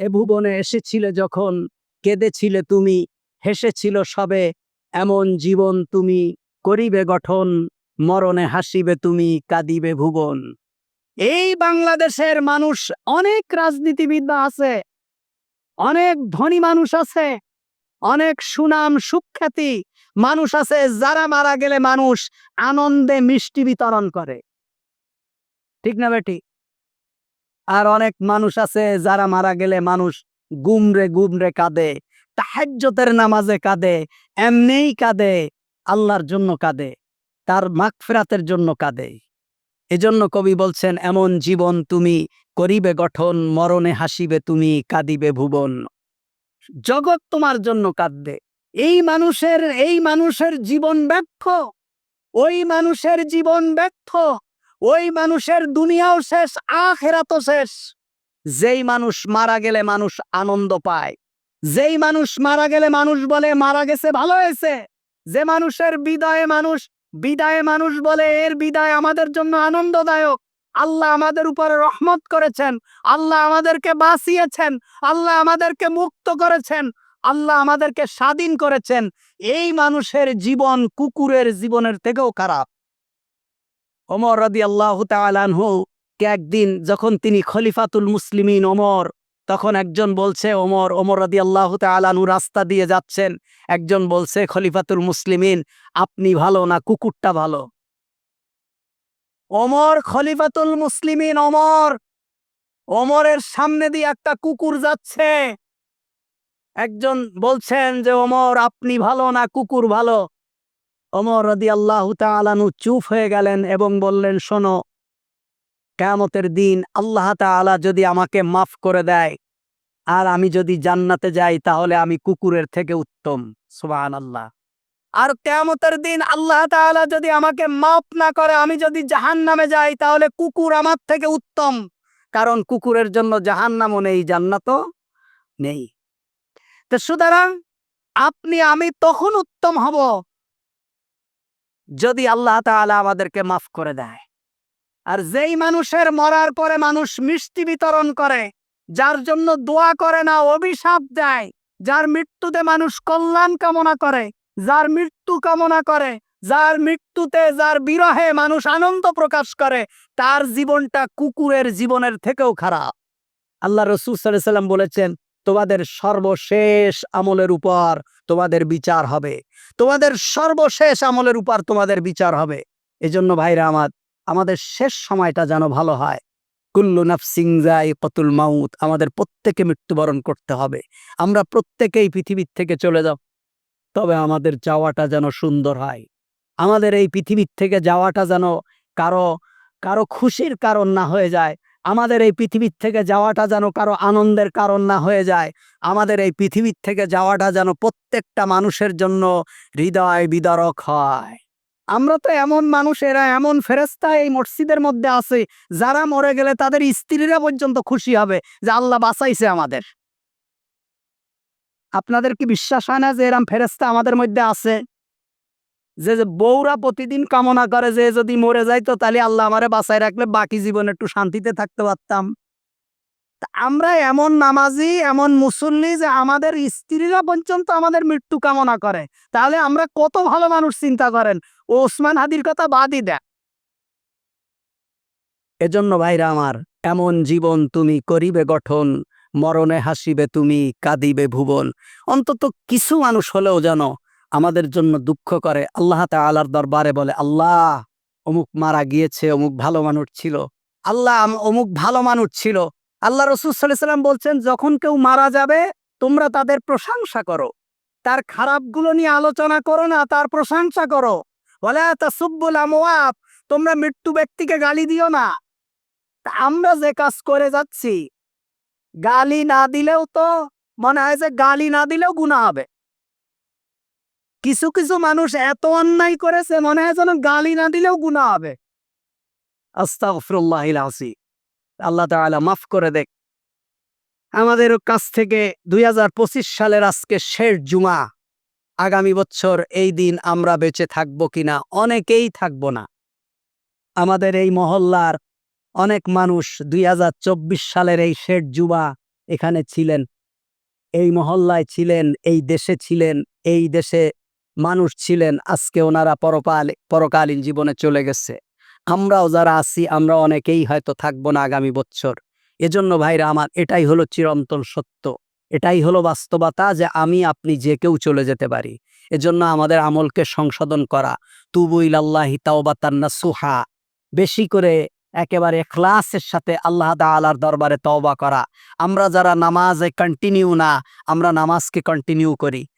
এ ভুবনে এসেছিলে যখন, কেঁদেছিলে তুমি, হেসেছিল সবে, এমন জীবন তুমি করিবে গঠন, মরণে হাসিবে তুমি, কাঁদিবে ভুবন। এই বাংলাদেশের মানুষ অনেক রাজনীতিবিদ আছে, অনেক ধনী মানুষ আছে, অনেক সুনাম সুখ্যাতি মানুষ আছে, যারা মারা গেলে মানুষ আনন্দে মিষ্টি বিতরণ করে। ঠিক না বেটি? আর অনেক মানুষ আছে যারা মারা গেলে মানুষ গুমরে গুমরে কাঁদে তাহাজ্জতের নামাজে কাঁদে, এমনিই কাঁদে, আল্লাহর জন্য কাঁদে, তার মাগফিরাতের জন্য কাঁদে। এজন্য কবি বলছেন, এমন জীবন তুমি করিবে গঠন, মরণে হাসিবে তুমি কাঁদিবে ভুবন। জগৎ তোমার জন্য কাঁদবে। এই মানুষের এই মানুষের জীবন ব্যর্থ। ওই মানুষের জীবন ব্যর্থ। ওই মানুষের দুনিয়াও শেষ, আখেরাতও শেষ। যেই মানুষ মারা গেলে মানুষ আনন্দ পায়। যেই মানুষ মারা গেলে মানুষ বলে, মারা গেছে, ভালো হয়েছে। যে মানুষের বিদায়ে মানুষ বিদায়ে মানুষ বলে, এর বিদায় আমাদের জন্য আনন্দদায়ক। আল্লাহ আমাদের উপরে রহমত করেছেন। আল্লাহ আমাদেরকে বাঁচিয়েছেন। আল্লাহ আমাদেরকে মুক্ত করেছেন। আল্লাহ আমাদেরকে স্বাধীন করেছেন। এই মানুষের জীবন কুকুরের জীবনের থেকেও খারাপ। ওমর রদি আল্লাহ কে একদিন যখন তিনি খলিফাতুল মুসলিমিন ওমর, তখন একজন বলছে, ওমর ওমর রদি আল্লাহ তালানহু রাস্তা দিয়ে যাচ্ছেন। একজন বলছে, খলিফাতুল মুসলিমিন, আপনি ভালো না, কুকুরটা ভালো? ওমর, খলিফাতুল মুসলিমিন ওমর, ওমরের সামনে দিয়ে একটা কুকুর যাচ্ছে। একজন বলছেন যে, ওমর, আপনি ভালো না, কুকুর ভালো। ওমর রদি আল্লাহ তালানু চুপ হয়ে গেলেন এবং বললেন, শোনো, কেয়ামতের দিন আল্লাহ তাআলা যদি আমাকে মাফ করে দেয় আর আমি যদি জান্নাতে যাই, তাহলে আমি কুকুরের থেকে উত্তম। সুবান আল্লাহ আর কেয়ামতের দিন আল্লাহ তাআলা যদি আমাকে মাফ না করে, আমি যদি জাহান নামে যাই, তাহলে কুকুর আমার থেকে উত্তম, কারণ কুকুরের জন্য জাহান্নামও নেই, জান্নাতও নেই। তো সুতরাং, আপনি, আমি তখন উত্তম হব। যদি আল্লাহ তাআলা আমাদেরকে মাফ করে দেয়। আর যেই মানুষের মরার পরে মানুষ মিষ্টি বিতরণ করে, যার জন্য দোয়া করে না, অভিশাপ দেয়, যার মৃত্যুতে মানুষ কল্যাণ কামনা করে, যার মৃত্যু কামনা করে, যার মৃত্যুতে, যার বিরহে মানুষ আনন্দ প্রকাশ করে, তার জীবনটা কুকুরের জীবনের থেকেও খারাপ। আল্লাহ রসুল সাল্লাম বলেছেন তোমাদের সর্বশেষ আমলের উপর তোমাদের বিচার হবে। তোমাদের সর্বশেষ আমলের উপর তোমাদের বিচার হবে। এজন্য ভাইরা আমার, আমাদের শেষ সময়টা যেন ভালো হয়। কুল্লু নাফসিং যাই কতুল মাউত, আমাদের প্রত্যেকে মৃত্যুবরণ করতে হবে। আমরা প্রত্যেকেই পৃথিবীর থেকে চলে যাব। তবে আমাদের যাওয়াটা যেন সুন্দর হয়। আমাদের এই পৃথিবীর থেকে যাওয়াটা যেন কারও কারও খুশির কারণ না হয়ে যায়। আমাদের এই পৃথিবীর থেকে যাওয়াটা যেন কারও আনন্দের কারণ না হয়ে যায়। আমাদের এই পৃথিবীর থেকে যাওয়াটা যেন প্রত্যেকটা মানুষের জন্য হৃদয় বিদারক হয়। আমরা তো এমন মানুষ, এরা এমন ফেরেস্তা এই মসজিদের মধ্যে আছে, যারা মরে গেলে তাদের স্ত্রীরা পর্যন্ত খুশি হবে যে আল্লাহ বাঁচাইছে আমাদের। আপনাদের কি বিশ্বাস হয় না যে এরম ফেরেস্তা আমাদের মধ্যে আছে? যে বউরা প্রতিদিন কামনা করে যে যদি মরে যাইতো তাহলে আল্লাহ আমারে বাঁচাই রাখলে বাকি জীবন একটু শান্তিতে থাকতে পারতাম। আমরা এমন নামাজি, এমন মুসল্লি যে আমাদের স্ত্রীরা পর্যন্ত আমাদের মৃত্যু কামনা করে। তাহলে আমরা কত ভালো মানুষ চিন্তা করেন? ওসমান হাদির কথা বাদই দেয় এজন্য ভাইরা আমার, এমন জীবন তুমি করিবে গঠন, মরণে হাসিবে তুমি, কাঁদিবে ভুবন। অন্তত কিছু মানুষ হলেও যেন আমাদের জন্য দুঃখ করে। আল্লাহ তাআলার দরবারে বলে, আল্লাহ, অমুক মারা গিয়েছে, অমুক ভালো মানুষ ছিল। আল্লাহ অমুক ভালো মানুষ ছিল। আল্লাহ রসুল সাল্লাম বলছেন, যখন কেউ মারা যাবে, তোমরা তাদের প্রশংসা করো। তার খারাপগুলো নিয়ে আলোচনা করো না, তার প্রশংসা করো। বলে তাসুব্বুল আমওয়াত, তোমরা মৃত্যু ব্যক্তিকে গালি দিও না। আমরা যে কাজ করে যাচ্ছি, গালি না দিলেও তো মনে হয় যে গালি না দিলেও গুণা হবে। কিছু কিছু মানুষ এত অন্যায় করেছে, মনে হয় যেন গালি না দিলেও গুণা হবে। আস্তাগফিরুল্লাহিল আসি আল্লাহ তাআলা মাফ করে দেখ। আমাদের কাছ থেকে দুই হাজার পঁচিশ সালের আজকে শেষ জুমা আগামী বছর এই দিন আমরা বেঁচে থাকব কিনা অনেকেই থাকব না। আমাদের এই মহল্লার অনেক মানুষ দুই হাজার চব্বিশ সালের এই শেষ জুমা এখানে ছিলেন। এই মহল্লায় ছিলেন, এই দেশে ছিলেন, এই দেশে মানুষ ছিলেন, আজকে ওনারা পরকাল, পরকালীন জীবনে চলে গেছে। আমরাও যারা আছি, আমরা অনেকেই হয়তো থাকব না আগামী বছর। এজন্য ভাইরা আমার, এটাই হলো চিরন্তন সত্য। এটাই হলো বাস্তবতা যে আমি, আপনি যে কেউ চলে যেতে পারি। এজন্য আমাদের আমলকে সংশোধন করা। তুবুইল আল্লাহি তাওবাতান্না সুহা বেশি করে একেবারে ক্লাসের সাথে আল্লাহ তাআলার দরবারে তওবা করা। আমরা যারা নামাজে কন্টিনিউ না, আমরা নামাজকে কন্টিনিউ করি।